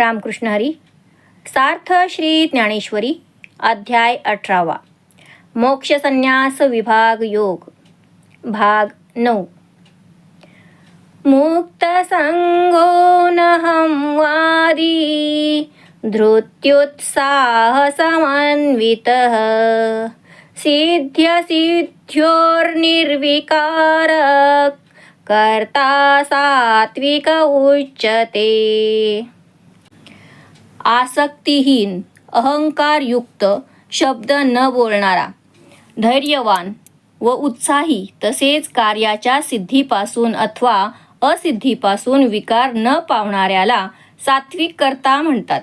रामकृष्ण हरी सार्थ श्री ज्ञानेश्वरी अध्याय अठरावा मोक्ष संन्यास विभाग योग भाग नऊ. मुक्त संगो वादी कर्ता सात्विक उच्यते आसक्तिहीन अहंकारयुक्त शब्द न बोलणारा धैर्यवान व उत्साही तसेच कार्याच्या सिद्धीपासून अथवा असिद्धीपासून विकार न पावणाऱ्याला सात्विक करता म्हणतात.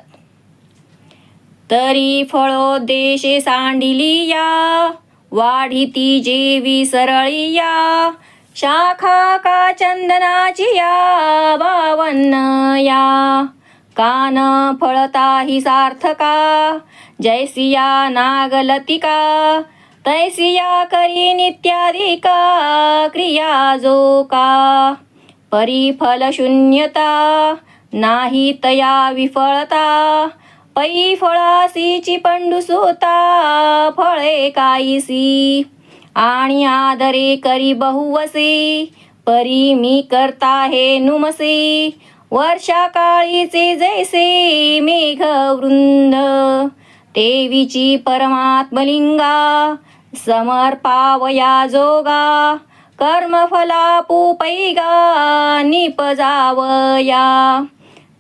तरी फळोद्देशे सांडिलिया वाढिती जेवी सरळिया शाखा का चंदनाची या बावन्न या कान फळता हि सार्थका? जैसिया नागलतिका तैसिया करी नित्यादिका क्रिया जो का? परिफलशून्यता नाही तया विफळता पै फळासीची पंडुसुता फळे काईसी आणि आदरे करी बहुवसे परी मी करता हे नुमसे वर्षा काळीचे जैसे मेघ वृंद देवीची परमात्मलिंगा समर्पावया जोगा कर्मफला पुपैगा निपजावया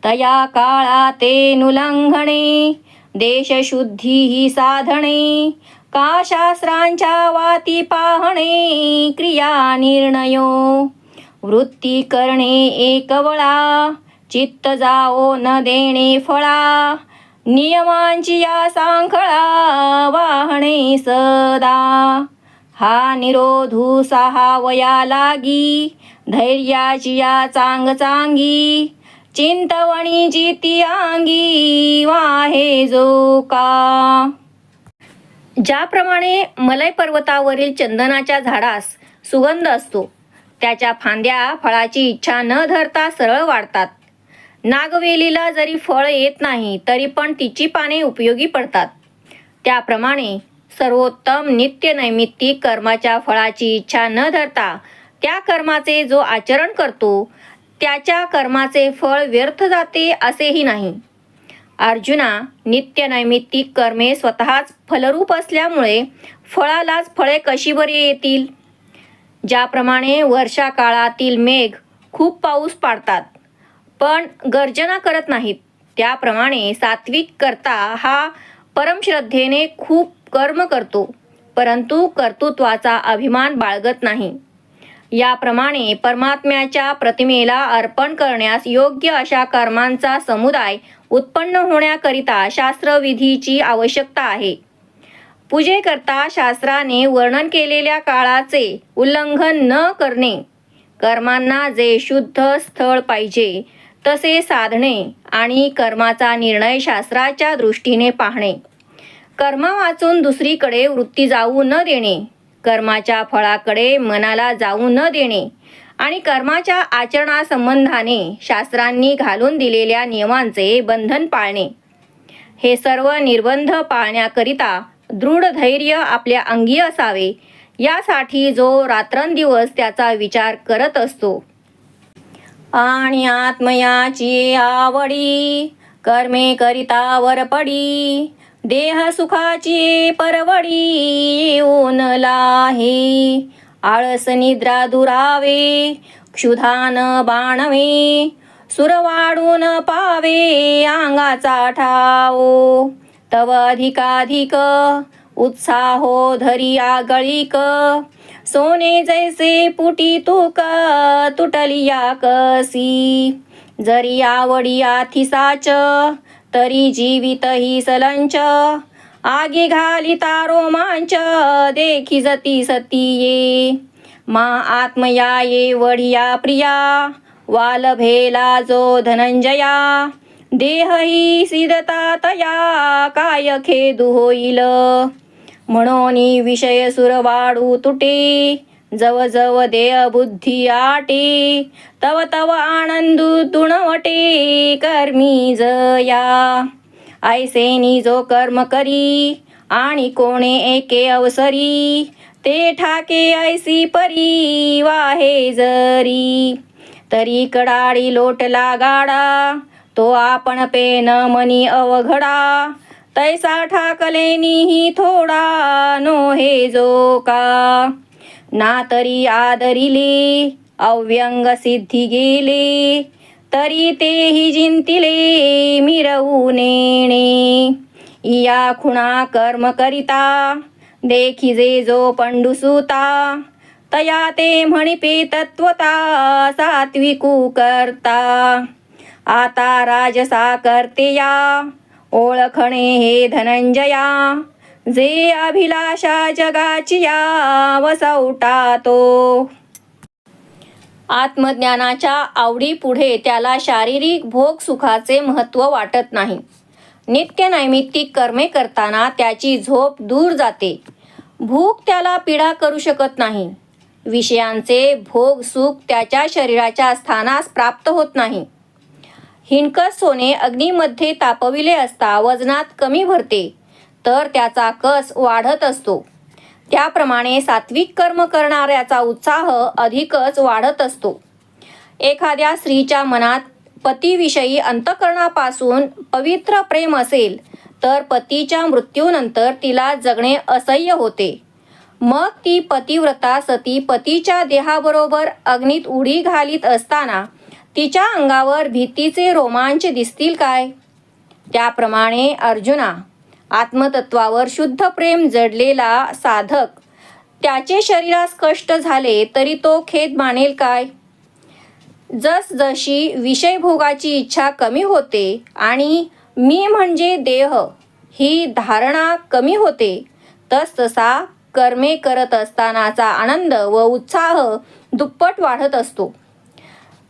तया काळा ते नुलंघणे देशशुद्धी ही साधणे का शास्त्रांच्या वाती पाहणे क्रिया निर्णयो. वृत्ती करणे एकवळा चित्त जाओ न देणे फळा. नियमांची या सांखळा वाहणे सदा. हा निरोधू सहावया लागी धैर्याची या चांग चांगी. चिंतवणी जिती अंगी वाहे जो का. ज्याप्रमाणे मलय पर्वतावरील चंदनाच्या झाडास सुगंध असतो त्याच्या फांद्या फळाची इच्छा न धरता सरळ वाढतात. नागवेलीला जरी फळ येत नाही तरी पण तिची पाने उपयोगी पडतात. त्याप्रमाणे सर्वोत्तम नित्य नैमित्तिक कर्माच्या फळाची इच्छा न धरता त्या कर्माचे जो आचरण करतो त्याच्या कर्माचे फळ व्यर्थ जाते असेही नाही. अर्जुना नित्य नैमित्तिक कर्मे स्वतःच फलरूप असल्यामुळे फळालाच फळे कशी बरी येतील? ज्याप्रमाणे वर्षा काळातील मेघ खूप पाऊस पाडतात पण गर्जना करत नाहीत. त्याप्रमाणे सात्विक करता हा परमश्रद्धेने खूप कर्म करतो परंतु कर्तृत्वाचा अभिमान बाळगत नाही. याप्रमाणे परमात्म्याच्या प्रतिमेला अर्पण करण्यास योग्य अशा कर्मांचा समुदाय उत्पन्न होण्याकरिता शास्त्रविधीची आवश्यकता आहे. पूजेकरता शास्त्राने वर्णन केलेल्या काळाचे उल्लंघन न करणे. कर्मांना जे शुद्ध स्थळ पाहिजे तसे साधणे आणि कर्माचा निर्णय शास्त्राच्या दृष्टीने पाहणे. कर्म वाचून दुसरीकडे वृत्ती जाऊ न देणे कर्माच्या फळाकडे मनाला जाऊ न देणे आणि कर्माच्या आचरणासंबंधाने शास्त्रांनी घालून दिलेल्या नियमांचे बंधन पाळणे. हे सर्व निर्बंध पाळण्याकरिता दृढ धैर्य आपल्या अंगी असावे. यासाठी जो रात्रंदिवस त्याचा विचार करत असतो. आणि आत्मयाची आवडी कर्मे करिता वर पडी देह सुखाची परवडी येऊन लाहे आळस निद्रा दुरावे क्षुधान बाणवे सुर वाढून पावे अंगाचा ठाओ तव अधिकाधिक। उत्साहो धरी आगळीक। सोने जैसे पुटी तुक तुटलिया कसी। जरी आवडी आथिसाच तरी जीवित ही सलंच। आगी घालिता रोमांच देखी जती सती ये मा आत्मया ये वढिया प्रिया वालभेला जो धनंजया। देह ही सिदता तया काय खेदू होईल. म्हणून विषय सुर वाढू तुटे. जव जव देह बुद्धी आटे. तव तव आनंद तुणवटे कर्मी जया. आयसेनी जो कर्म करी आणि कोणे एके अवसरी. ते ठाके ऐसी परी वाहे जरी. तरी कडाळी लोटला गाडा तो आपण पेन मनी अवघडा. तैसा ठाकलेनीही थोडा नो हे जो का ना तरी आदरिले अव्यंग सिद्धी गेले. तरी तेही जिंतिले मिरवू नेणे. या खुणा कर्म करिता देखिजे जो पंडुसुता तया ते म्हणिपे तत्वता सात्विकू करता. आता राजसा करते या ओळखणे हे धनंजया. जे अभिलाषा जगाची या वसवटा तो आत्मज्ञानाच्या आवडीपुढे त्याला शारीरिक भोग सुखाचे महत्त्व वाटत नाही. नित्य नैमित्तिक कर्मे करताना त्याची झोप दूर जाते. भूक त्याला पीडा करू शकत नाही. विषयांचे भोग सुख त्याच्या शरीराच्या स्थानास प्राप्त होत नाही. हिणकस सोने अग्नीमध्ये तापविले असता वजनात कमी भरते तर त्याचा कस वाढत असतो. त्याप्रमाणे सात्विक कर्म करणाऱ्याचा उत्साह अधिकच वाढत असतो. एखाद्या स्त्रीच्या मनात पतीविषयी अंतकरणापासून पवित्र प्रेम असेल तर पतीच्या मृत्यूनंतर तिला जगणे असह्य होते. मग ती पतिव्रता सती पतीच्या देहाबरोबर अग्नीत उडी घालीत असताना तिच्या अंगावर भीतीचे रोमांच दिसतील काय? त्याप्रमाणे अर्जुना आत्मतत्वावर शुद्ध प्रेम जडलेला साधक त्याचे शरीरास कष्ट झाले तरी तो खेद मानेल काय? जसजशी विषयभोगाची इच्छा कमी होते आणि मी म्हणजे देह ही धारणा कमी होते तसतसा कर्मे करत असतानाचा आनंद व उत्साह दुप्पट वाढत असतो.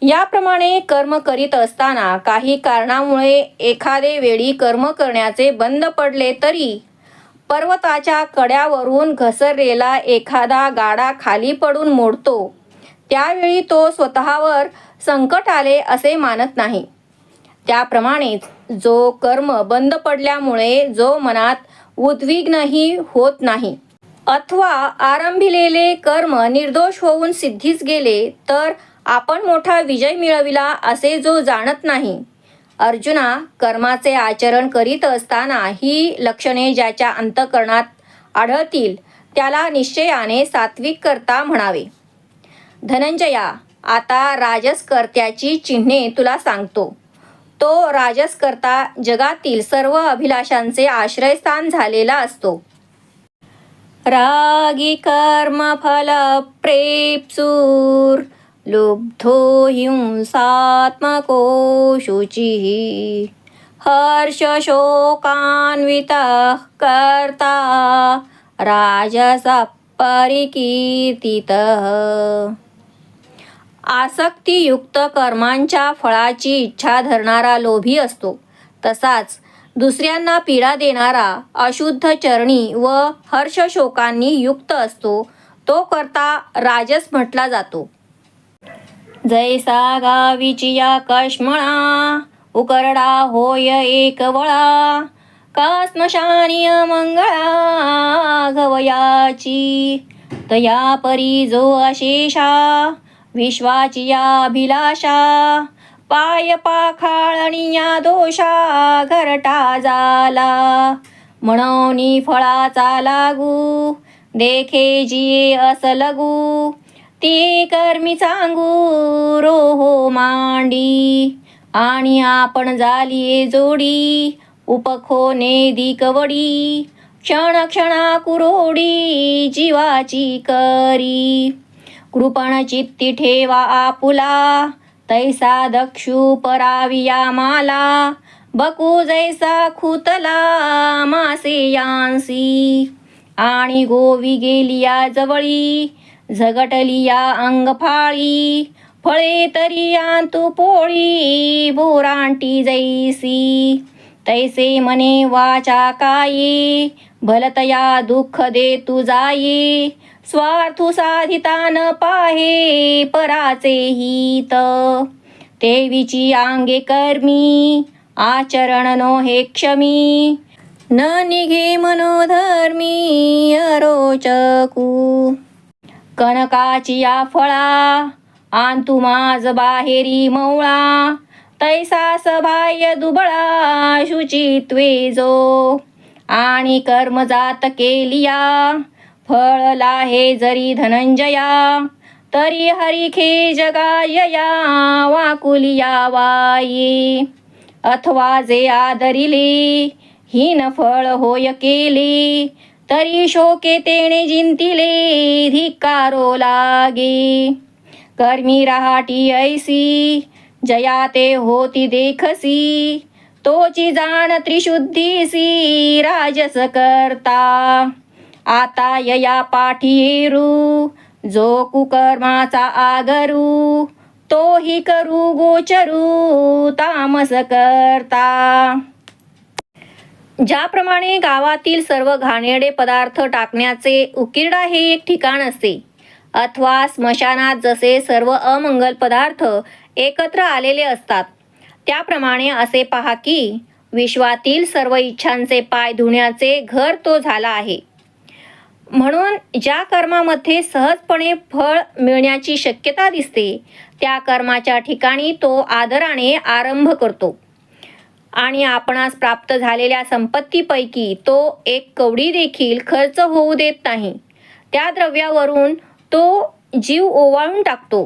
याप्रमाणे कर्म करीत असताना काही कारणामुळे एखादे वेळी कर्म करण्याचे बंद पडले तरी पर्वताच्या कड्यावरून घसरलेला एखादा गाडा खाली पडून मोडतो. त्यावेळी तो स्वतःवर संकट आले असे मानत नाही. त्याप्रमाणेच जो कर्म बंद पडल्यामुळे जो मनात उद्विग्नही होत नाही. अथवा आरंभिलेले कर्म निर्दोष होऊन सिद्धीस गेले तर आपण मोठा विजय मिळविला असे जो जाणत नाही. अर्जुना कर्माचे आचरण करीत असताना ही लक्षणे ज्याच्या अंतकरणात आढळतील त्याला निश्चयाने सात्विक करता म्हणावे. धनंजया आता राजसकर्त्याची चिन्हे तुला सांगतो. तो राजसकर्ता जगातील सर्व अभिलाषांचे आश्रयस्थान झालेला असतो. रागी कर्मफल प्रेप्सूर लुब्धो हिंसात्मको शुचिः हर्षशोकान्वितः कर्ता राजसः परिकीर्तितः आसक्तीयुक्त कर्मांच्या फळाची इच्छा धरणारा लोभी असतो. तसाच दुसऱ्यांना पीडा देणारा अशुद्ध चरणी व हर्षशोकांनी युक्त असतो. तो करता राजस म्हटला जातो. जैसा गावीचिया कष्मळा उकरडा होय एक वळा का स्मशानीय मंगळा गवयाची तया परी जो अशेषा विश्वाची या अभिलाषा पाय पाखाळणी या दोषा घरटा झाला म्हणून फळाचा लागू देखे जिये असं लगू ती कर्मी सांगू रो रोहो मांडी. आणि आपण झालीये जोडी उपखोने दिकवडी क्षण क्षणा कुरोडी जीवाची करी. कृपण चित्ती ठेवा आपुला तैसा दक्षु पराविया माला. बकू जैसा खुतला मासे यांसी. आणि गोवी गेलिया जवळी झगटलिया अंगफाळी फळे तरी आंतू पोळी बोरांटी जैसी. तैसे मने वाचा काये भलतया दुःख दे तू जाई स्वार्थू साधिता न पाहे पराचे हित. तेवीची आंगे कर्मी आचरण नो हे क्षमी. न निघे मनोधर्मी अरोचकू. कनकाची या फळा तू माझ बाहेरी मवळा. तैसा सभाय दुबळा शुचित्वे जो आणि कर्म जात केलिया फळला हे जरी धनंजया. तरी हरिखे जगायया वाकुलिया वाई अथवा जे आदरिले हीन फळ होय केली तरी शोके तेने जिंतिले धिक्कारो लागे. कर्मी रहाटी ऐसी जया ते होती देखसी. तोची जाण त्रिशुद्धीसी राजस करता आता यया पाठीरू जो कुकर्माचा आगरू तोही करू गोचरू तामस करता ज्याप्रमाणे गावातील सर्व घाणेरडे पदार्थ टाकण्याचे उकिरडा हे एक ठिकाण असते. अथवा स्मशानात जसे सर्व अमंगल पदार्थ एकत्र आलेले असतात त्याप्रमाणे असे पहा की विश्वातील सर्व इच्छांचे पाय धुण्याचे घर तो झाला आहे. म्हणून ज्या कर्मामध्ये सहजपणे फळ मिळण्याची शक्यता दिसते त्या कर्माच्या ठिकाणी तो आदराने आरंभ करतो. आणि आपणास प्राप्त झालेल्या संपत्तीपैकी तो एक कवडी देखील खर्च होऊ देत नाही. त्या द्रव्यावरून तो जीव ओवाळून टाकतो.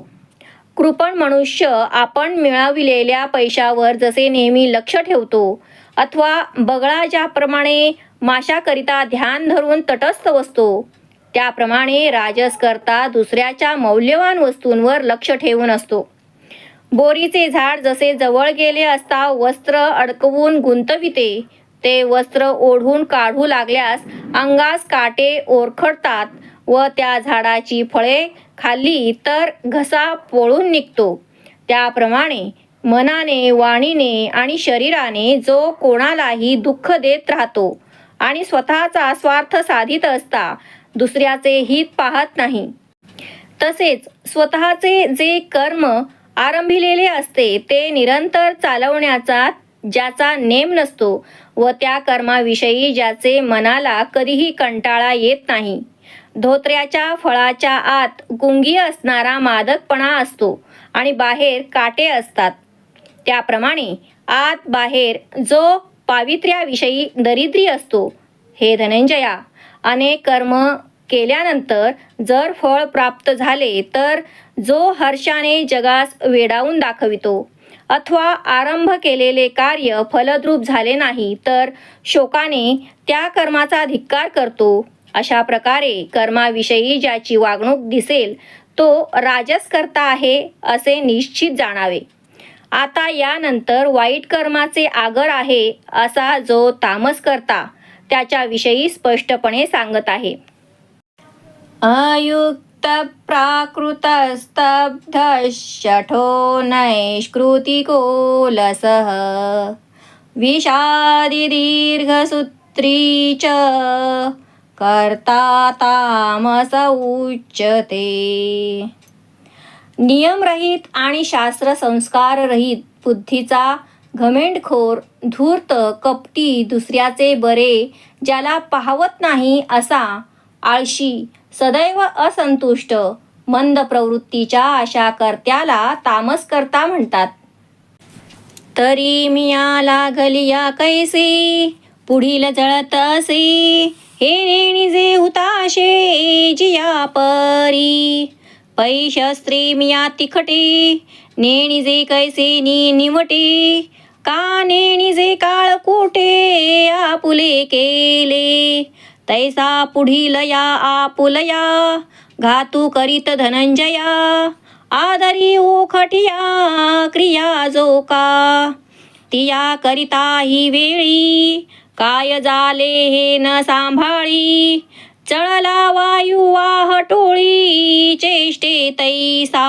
कृपण मनुष्य आपण मिळविलेल्या पैशावर जसे नेहमी लक्ष ठेवतो अथवा बगळा ज्याप्रमाणे माशाकरिता ध्यान धरून तटस्थ बसतो त्याप्रमाणे राजस करता दुसऱ्याच्या मौल्यवान वस्तूंवर लक्ष ठेवून असतो. बोरीचे झाड जसे जवळ गेले असता वस्त्र अडकवून गुंतविते ते वस्त्र ओढून काढू लागल्यास अंगास काटे ओरखडतात व त्या झाडाची फळे खाल्ली तर घसा पोळून निघतो. त्याप्रमाणे मनाने वाणीने आणि शरीराने जो कोणालाही दुःख देत राहतो आणि स्वतःचा स्वार्थ साधित असता दुसऱ्याचे हित पाहत नाही. तसेच स्वतःचे जे कर्म आरंभिलेले असते ते निरंतर चालवण्याचा ज्याचा नेम नसतो व त्या कर्माविषयी ज्याचे मनाला कधीही कंटाळा येत नाही. धोत्र्याच्या फळाच्या आत गुंगी असणारा मादकपणा असतो आणि बाहेर काटे असतात. त्याप्रमाणे आत बाहेर जो पावित्र्याविषयी दरिद्री असतो हे धनंजया अनेक कर्म केल्यानंतर जर फळ प्राप्त झाले तर जो हर्षाने जगास वेडावून दाखवितो. अथवा आरंभ केलेले कार्य फलद्रूप झाले नाही तर शोकाने त्या कर्माचा धिक्कार करतो. अशा प्रकारे कर्माविषयी ज्याची वागणूक दिसेल तो राजस करता आहे असे निश्चित जाणावे. आता यानंतर वाईट कर्माचे आगर आहे असा जो तामस करता त्याच्याविषयी स्पष्टपणे सांगत आहे. आयुक्त प्राकृतस्तब्ध नैष्कृतिकोलसः। विषादिदीर्घसूत्री च कर्ता तामस उच्यते। नियमरहित आणि शास्त्रसंस्काररहित बुद्धीचा घमेंडखोर धूर्त कपटी दुसऱ्याचे बरे ज्याला पाहवत नाही असा आळशी सदैव असंतुष्ट. मंद प्रवृत्तीच्या अशा कर्त्याला तामस करता म्हणतात. तरी मिया लागलिया कैसी पुढील जळत असे हे नेणी जे हुताशे जिया परी. पैशस्त्री मिया तिखटी नेणी जे कैसे नी निवटी का नेणी जे काळ कोठे आपुले केले. तैसा पुढील या आपुलया घातू करीत धनंजया आदरी ओखटिया क्रिया जो का तिया करिता ही वेळी काय झाले हे न सांभाळी चळला वायू वाह टोळी चेष्टे तैसा।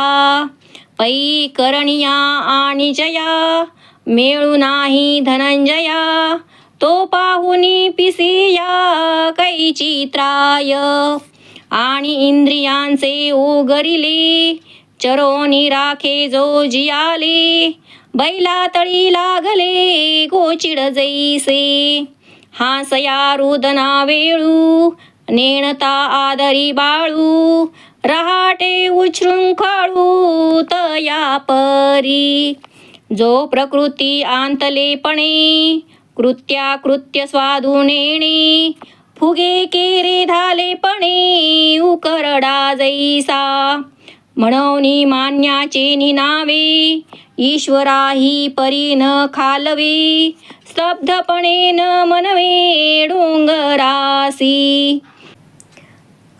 पै करणिया आणि जया मिळू नाही धनंजया तो पाहुनी पिसिया कैची त्राय आणि इंद्रियांचे ओगरिले चरोनी राखे जो जियाले बैला तळी लागले गोचिड जैसे. हासया रुदना वेळू नेणता आदरी बाळू रहाटे उच्छृंखळू तया परी. जो प्रकृती आंतलेपणे कृत्या कृत्य स्वादू फुगे केरे धालेपणे उकरडा जैसा। म्हणवनी मान्याचे निनावे ईश्वराही परी न खालवे स्तब्धपणे न मनवे डोंगरासी।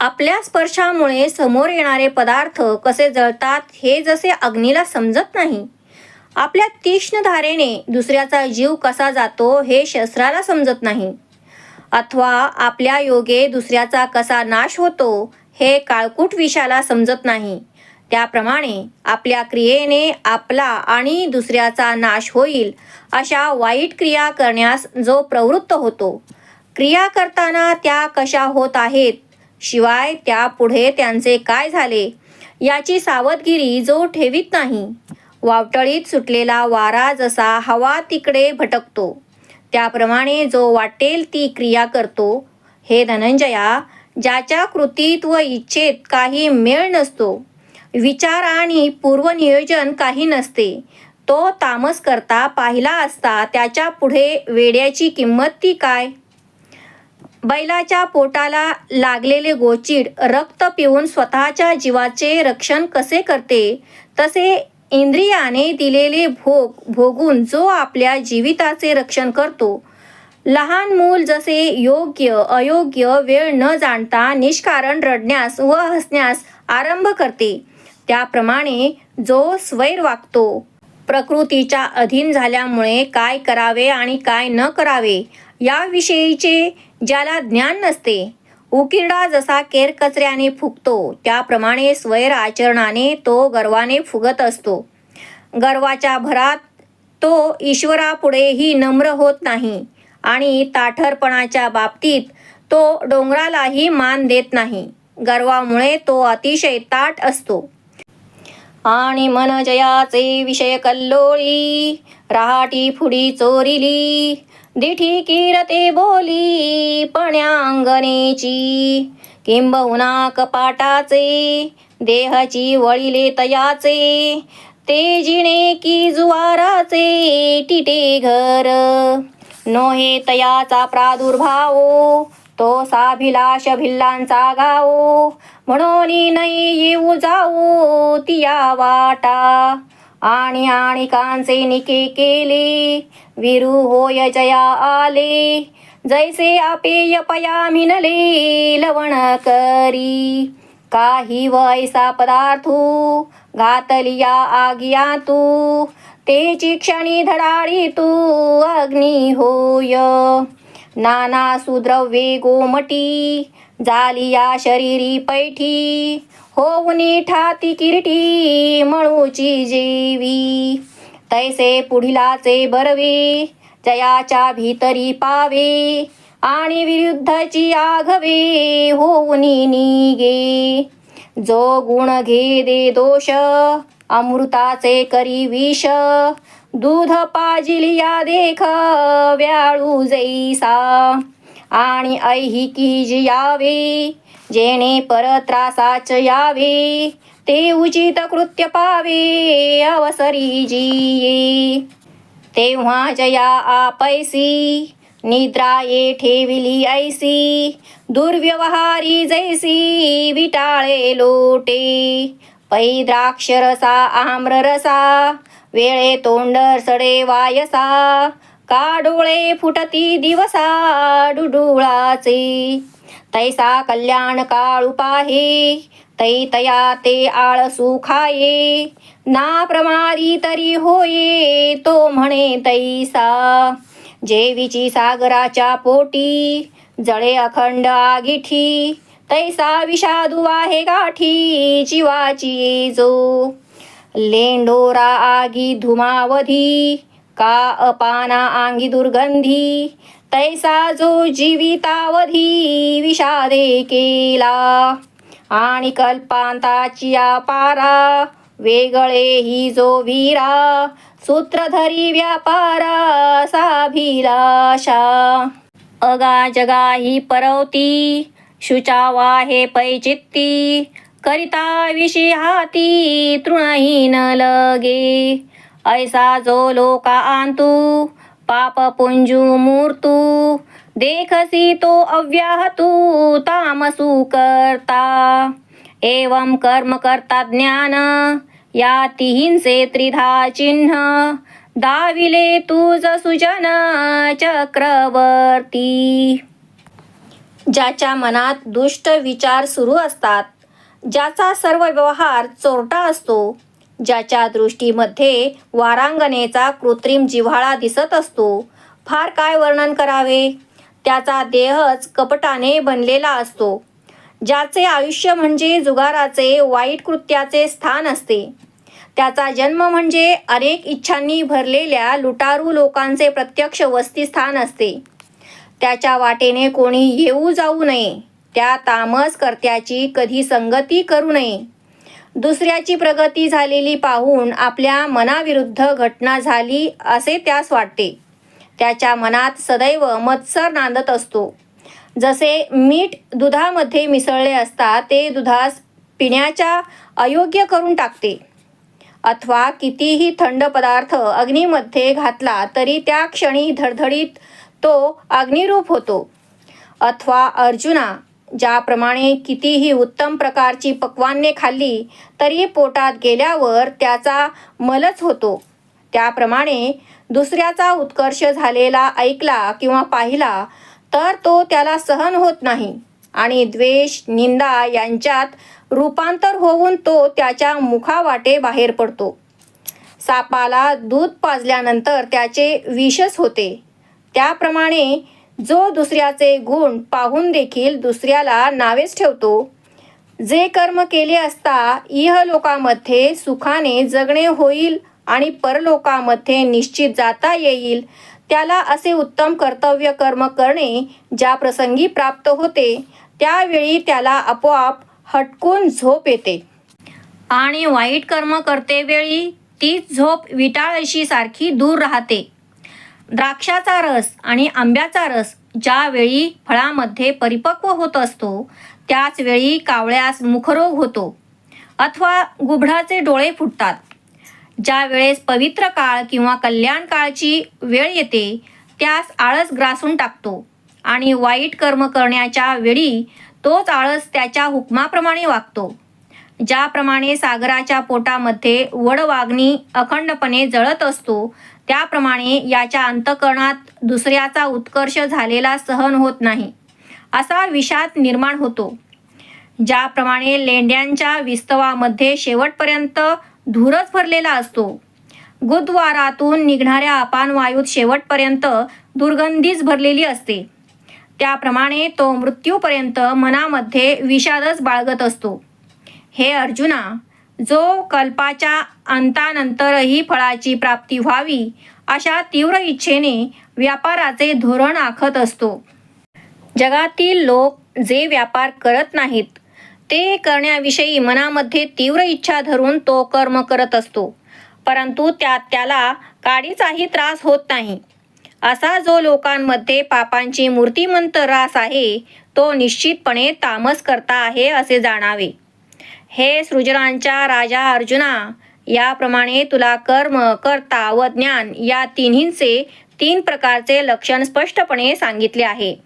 आपल्या स्पर्शामुळे समोर येणारे पदार्थ कसे जळतात हे जसे अग्नीला समजत नाही आपल्या तीक्ष्ण धारेने दुसऱ्याचा जीव कसा जातो हे शस्त्राला समजत नाही. अथवा आपल्या योगे दुसऱ्याचा कसा नाश होतो हे काळकूट विषाला समजत नाही. त्याप्रमाणे आपल्या क्रियेने आपला आणि दुसऱ्याचा नाश होईल अशा वाईट क्रिया करण्यास जो प्रवृत्त होतो. क्रिया करताना त्या कशा होत आहेत? शिवाय त्यापुढे त्यांचे काय झाले? याची सावधगिरी जो ठेवीत नाही. वावटळीत सुटलेला वारा जसा हवा तिकडे भटकतो. त्याप्रमाणे जो वाटेल ती क्रिया करतो. हे धनंजया ज्याच्या कृतीत व इच्छेत काही मेळ नसतो. विचार आणि पूर्वनियोजन काही नसते. तो तामस करता पाहिला असता त्याच्या पुढे वेड्याची किंमत ती काय? बैलाच्या पोटाला लागलेले गोचीड रक्त पिऊन स्वतःच्या जीवाचे रक्षण कसे करते? तसे इंद्रियाने दिलेले भोग भोगून जो आपल्या जीविताचे रक्षण करतो. लहान मूल जसे योग्य अयोग्य वेळ न जाणता निष्कारण रडण्यास व हसण्यास आरंभ करते. त्याप्रमाणे जो स्वैर वागतो प्रकृतीच्या अधीन झाल्यामुळे काय करावे आणि काय न करावे याविषयीचे ज्याला ज्ञान नसते. उकिरडा जसा केर कचऱ्याने फुगतो त्याप्रमाणे स्वैर आचरणाने तो गर्वाने फुगत असतो. गर्वाच्या भरात तो ईश्वरापुढेही नम्र होत नाही आणि ताठरपणाच्या बाबतीत तो डोंगरालाही मान देत नाही. गर्वामुळे तो अतिशय ताट असतो. आणि मन जयाचे विषय कल्लोळी रहाटी फुडी चोरिली दिठी किरते बोली पण्यांगणेची. किंबहुना कपाटाचे देहाची वळिले तयाचे ते जिणे की जुवाराचे टिटे घर. नोहे तयाचा प्रादुर्भाव तो साभिलाष भिल्लांचा गावो म्हणून नाही येऊ जाऊ तिया वाटा. आणि आणिकांचे निके केले विरू होय जया आले. जैसे आपेय पया मिनले लवण करी. काही वैसा पदार्थू घातलिया आगिया तू तेची क्षणी धडाळी तू अग्नी होय. नाना सुद्रव्ये गोमटी जालिया शरीरी पैठी होऊनी ठाती किरटी मळूची जेवी. तैसे पुढिलाचे बरवे जयाच्या भीतरी पावे आणि विरुद्धची आघवे होऊनी निगे. जो गुण घे दे दोष अमृताचे करी विष दूध पाजिलिया देख व्याळू जैसा. आणि ऐहिकी जियावे जेणे परत्रासाच यावे ते उचित कृत्य पावे अवसरी जिये तेव्हा जया आपैसी निद्रा ये ठेविली ऐसी दुर्व्यवहारी जैसी विटाळे लोटे. पै द्राक्षरसा आम्ररसा वेळे तोंडर सडे वायसा का डोळे फुटती दिवसा डुडुळाचे. तैसा कल्याण काळू पाहे तै तया ते आळसू खाये ना प्रमारी तरी होये तो म्हणे तैसा. जेवीची सागराच्या पोटी जळे अखंड आगिठी तैसा विषादू आहे गाठी जीवाची जो. लेंडोरा आगी धुमावधी का अपाना आंगी दुर्गंधी तैसा जो जीवितावधी विषादे केला आणि कल्पांताची पारा वेगळे ही जो वीरा सूत्रधरी व्यापारा साभिलाषा अगा जगा ही परवती शुचावा हे पैचित्ती करिता विषी हाती तृणहीन लगे. ऐसा जो लोका आंतू पाप पुंजू मूर्तू देखसी तो अव्याहतू तामसू करता. एवं कर्म करता ज्ञान या तिहिंसे त्रिधा चिन्ह दाविले तुझ सुजन चक्रवर्ती. ज्याच्या मनात दुष्ट विचार सुरू असतात ज्याचा सर्व व्यवहार चोरटा असतो ज्याच्या दृष्टीमध्ये वारांगणेचा कृत्रिम जिव्हाळा दिसत असतो फार काय वर्णन करावे? त्याचा देहच कपटाने बनलेला असतो ज्याचे आयुष्य म्हणजे जुगाराचे वाईट कृत्याचे स्थान असते. त्याचा जन्म म्हणजे अनेक इच्छांनी भरलेल्या लुटारू लोकांचे प्रत्यक्ष वस्तीस्थान असते. त्याच्या वाटेने कोणी येऊ जाऊ नये. त्या तामस कर्त्याची कधी संगती करू नये. दुसऱ्याची प्रगती झालेली पाहून आपल्या मनाविरुद्ध घटना झाली असे त्यास वाटते. त्याच्या मनात सदैव मत्सर नांदत असतो. जसे मीठ दुधामध्ये मिसळले असता ते दुधास पिण्याच्या अयोग्य करून टाकते. अथवा कितीही थंड पदार्थ अग्नीमध्ये घातला तरी त्या क्षणी धडधडीत तो अग्निरूप होतो. अथवा अर्जुना ज्याप्रमाणे कितीही उत्तम प्रकारची पक्वान्ने खाल्ली तरी पोटात गेल्यावर त्याचा मलच होतो. त्याप्रमाणे दुसऱ्याचा उत्कर्ष झालेला ऐकला किंवा पाहिला तर तो त्याला सहन होत नाही आणि द्वेष निंदा यांच्यात रूपांतर होऊन तो त्याच्या मुखावाटे बाहेर पडतो. सापाला दूध पाजल्यानंतर त्याचे विषच होते. त्याप्रमाणे जो दुसऱ्याचे गुण पाहून देखील दुसऱ्याला नावेच ठेवतो. जे कर्म केले असता इहलोकामध्ये सुखाने जगणे होईल आणि परलोकामध्ये निश्चित जाता येईल त्याला असे उत्तम कर्तव्य कर्म करणे ज्या प्रसंगी प्राप्त होते त्यावेळी त्याला आपोआप हटकून झोप येते. आणि वाईट कर्म करतेवेळी तीच झोप विटाळशी सारखी दूर राहते. द्राक्षाचा रस आणि आंब्याचा रस ज्यावेळी फळामध्ये परिपक्व होत असतो त्याच वेळी कावळ्यास मुखरोग होतो अथवा गुबढाचे डोळे फुटतात. ज्या वेळेस पवित्र काळ किंवा कल्याण काळची वेळ येते त्यास आळस ग्रासून टाकतो आणि वाईट कर्म करण्याच्या वेळी तोच आळस त्याच्या हुकमाप्रमाणे वागतो ज्याप्रमाणे सागराच्या पोटामध्ये वडवाग्नी अखंडपणे जळत असतो त्याप्रमाणे याच्या अंतकरणात दुसऱ्याचा उत्कर्ष झालेला सहन होत नाही असा विषाद निर्माण होतो. ज्याप्रमाणे लेंड्यांच्या विस्तवामध्ये शेवटपर्यंत धूरच भरलेला असतो. गुद्वारातून निघणाऱ्या अपानवायूत शेवटपर्यंत दुर्गंधीच भरलेली असते. त्याप्रमाणे तो मृत्यूपर्यंत मनामध्ये विषादच बाळगत असतो. हे अर्जुना जो कल्पाच्या अंतानंतरही फळाची प्राप्ती व्हावी अशा तीव्र इच्छेने व्यापाराचे धोरण आखत असतो. जगातील लोक जे व्यापार करत नाहीत ते करण्याविषयी मनामध्ये तीव्र इच्छा धरून तो कर्म करत असतो परंतु त्यात त्याला काडीचाही त्रास होत नाही. असा जो लोकांमध्ये पापांची मूर्तिमंत रास आहे तो निश्चितपणे तामस करता आहे असे जाणावे. हे सृजनांच्या राजा अर्जुना याप्रमाणे तुला कर्म कर्ता व ज्ञान या तिन्हींचे तीन प्रकारचे लक्षण स्पष्टपणे सांगितले आहे.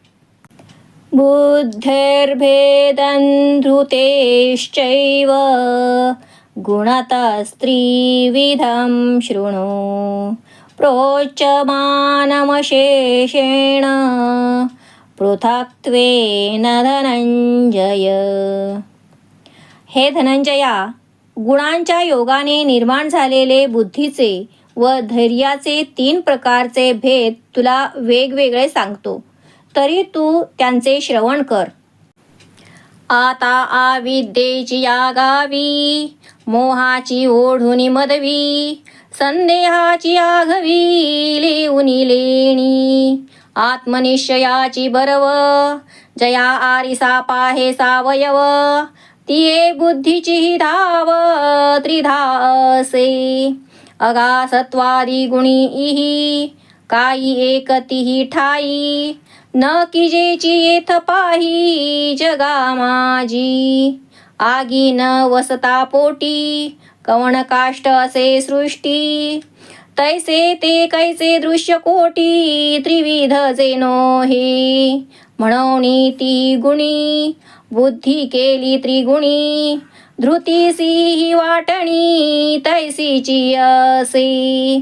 बुद्धिर्भेदन्धृतेश्चैव गुणतस्त्रिविधं शृणु। प्रोच्यमानमशेषेण पृथक्त्वेन धनंजय हे धनंजया गुणांच्या योगाने निर्माण झालेले बुद्धीचे व धैर्याचे तीन प्रकारचे भेद तुला वेगवेगळे सांगतो. तरी तू त्यांचे श्रवण कर. आता आविद्येची या गावी मोहाची ओढून मदवी संदेहाची आघवी लिहुनी लेणी आत्मनिश्चयाची बरव जया आरिसा पाहे सावयव तिये बुद्धीची धाव त्रिधा असे अगासत्वादी गुणी इही काही एकतीही ठाई न किजेची येथ पाही जगा माझी आगी न वसता पोटी कवण काष्ट असे सृष्टी। तैसे ते कैसे दृश्य कोटी त्रिविध जेनो हे म्हणवणी ती गुणी बुद्धी केली त्रिगुणी धृतीसी ही वाटणी तैसीची असे.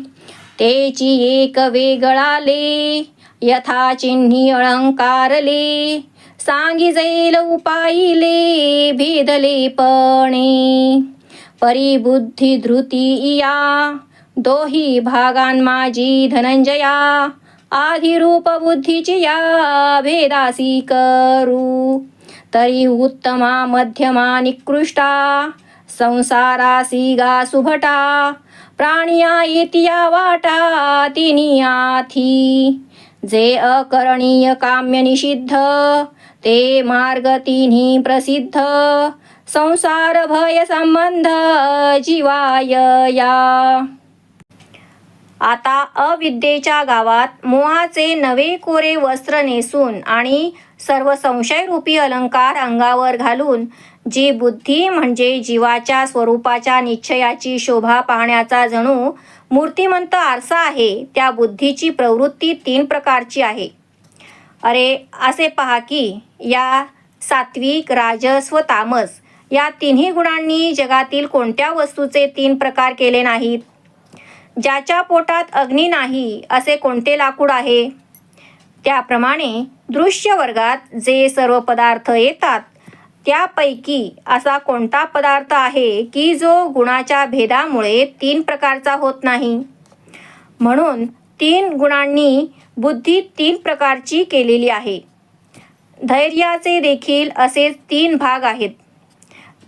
तेची एक वेगळाले यथा चिन्ही अलंकारले सांगी जाईल उपायले भेदले पणे. परिबुद्धी धृती या दोही भागान माझी धनंजया आधिरूप बुद्धीची या भेदासी करू. तरी उत्तमा मध्यमा निकृष्टा संसारासी गा सुभटा प्राणिया येतिया वाटा तिनी आथी. जे अकरणीय काम्य निषिद्ध ते मार्ग तिन्ही प्रसिद्ध. संसार भय संबंध जीवाय या आता अविद्येच्या गावात मोहाचे नवे कोरे वस्त्र नेसून आणि सर्व संशयरूपी अलंकार अंगावर घालून जी बुद्धी म्हणजे जीवाच्या स्वरूपाच्या निश्चयाची शोभा पाहण्याचा जणू मूर्तिमंत आरसा आहे त्या बुद्धीची प्रवृत्ती तीन प्रकारची आहे. अरे असे पहा की या सात्विक राजस व तामस या तिन्ही गुणांनी जगातील कोणत्या वस्तूचे तीन प्रकार केले नाहीत? ज्याच्या पोटात अग्नी नाही असे कोणते लाकूड आहे? त्याप्रमाणे दृश्य वर्गात जे सर्व पदार्थ येतात त्यापैकी असा कोणता पदार्थ आहे की जो गुणाच्या भेदामुळे तीन प्रकारचा होत नाही? म्हणून तीन गुणांनी बुद्धी तीन प्रकारची केलेली आहे. धैर्याचे देखील असेच तीन भाग आहेत.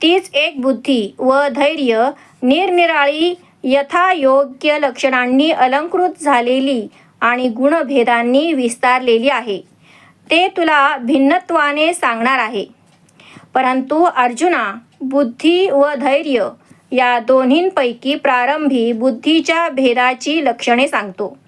तीच एक बुद्धी व धैर्य निरनिराळी यथायोग्य लक्षणांनी अलंकृत झालेली आणि गुणभेदांनी विस्तारलेली आहे. ते तुला भिन्नत्वाने सांगणार आहे. परंतु अर्जुना बुद्धी व धैर्य या दोन्हींपैकी प्रारंभी बुद्धीच्या भेदाची लक्षणे सांगतो.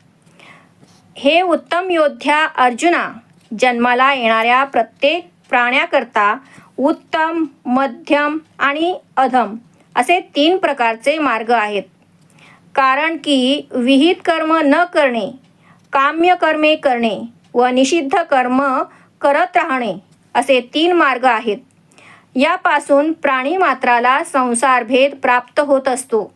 हे उत्तम योद्ध्या अर्जुना जन्माला येणाऱ्या प्रत्येक प्राण्याकरता उत्तम मध्यम आणि अधम असे तीन प्रकारचे मार्ग आहेत. कारण की विहित कर्म न करणे काम्य कर्मे करणे व निषिद्ध कर्म करत राहणे असे तीन मार्ग आहेत. यापासून प्राणी मात्राला संसारभेद प्राप्त होत असतो.